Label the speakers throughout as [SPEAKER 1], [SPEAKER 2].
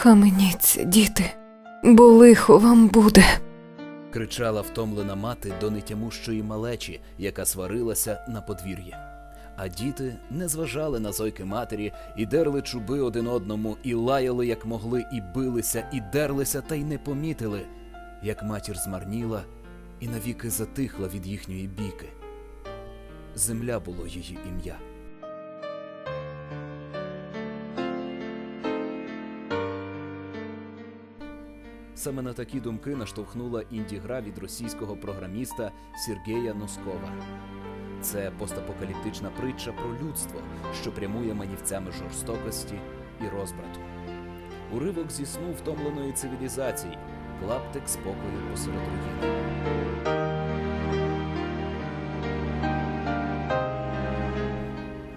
[SPEAKER 1] Схаменіться, діти, бо лихо вам буде.
[SPEAKER 2] кричала втомлена мати до нетямущої малечі, яка сварилася на подвір'ї. А діти не зважали на зойки матері і дерли чуби один одному, і лаяли, як могли, і билися, і дерлися, та й не помітили, як матір змарніла і навіки затихла від їхньої біки. Земля було її ім'я. Саме на такі думки наштовхнула інді-гра від російського програміста Сергея Носкова. Це постапокаліптична притча про людство, що прямує манівцями жорстокості і розбрату. Уривок зі сну втомленої цивілізації, клаптик спокою посеред руїни.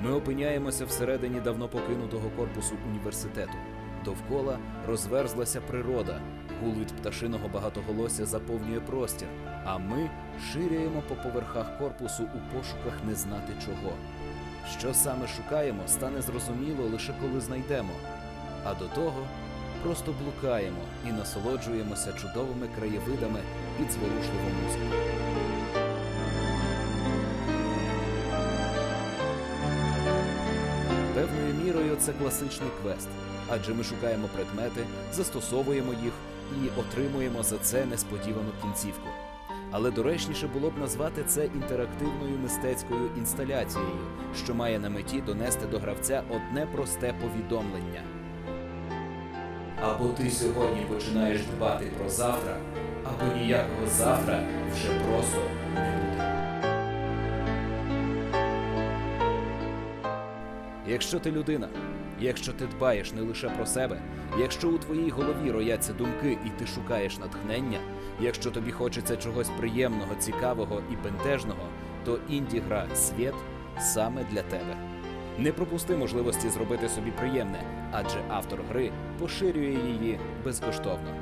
[SPEAKER 2] Ми опиняємося всередині давно покинутого корпусу університету. Довкола розверзлася природа, гулить пташиного багатоголосся заповнює простір, а ми ширяємо по поверхах корпусу у пошуках не знати чого. Що саме шукаємо, стане зрозуміло лише коли знайдемо. А до того просто блукаємо і насолоджуємося чудовими краєвидами під зворушливу музику. Певною мірою це класичний квест, адже ми шукаємо предмети, застосовуємо їх і отримуємо за це несподівану кінцівку. Але доречніше було б назвати це інтерактивною мистецькою інсталяцією, що має на меті донести до гравця одне просте повідомлення. Або ти сьогодні починаєш дбати про завтра, або ніякого завтра вже просто не буде. Якщо ти людина, якщо ти дбаєш не лише про себе, якщо у твоїй голові рояться думки і ти шукаєш натхнення, якщо тобі хочеться чогось приємного, цікавого і бентежного, то інді-гра світ саме для тебе. Не пропусти можливості зробити собі приємне, адже автор гри поширює її безкоштовно.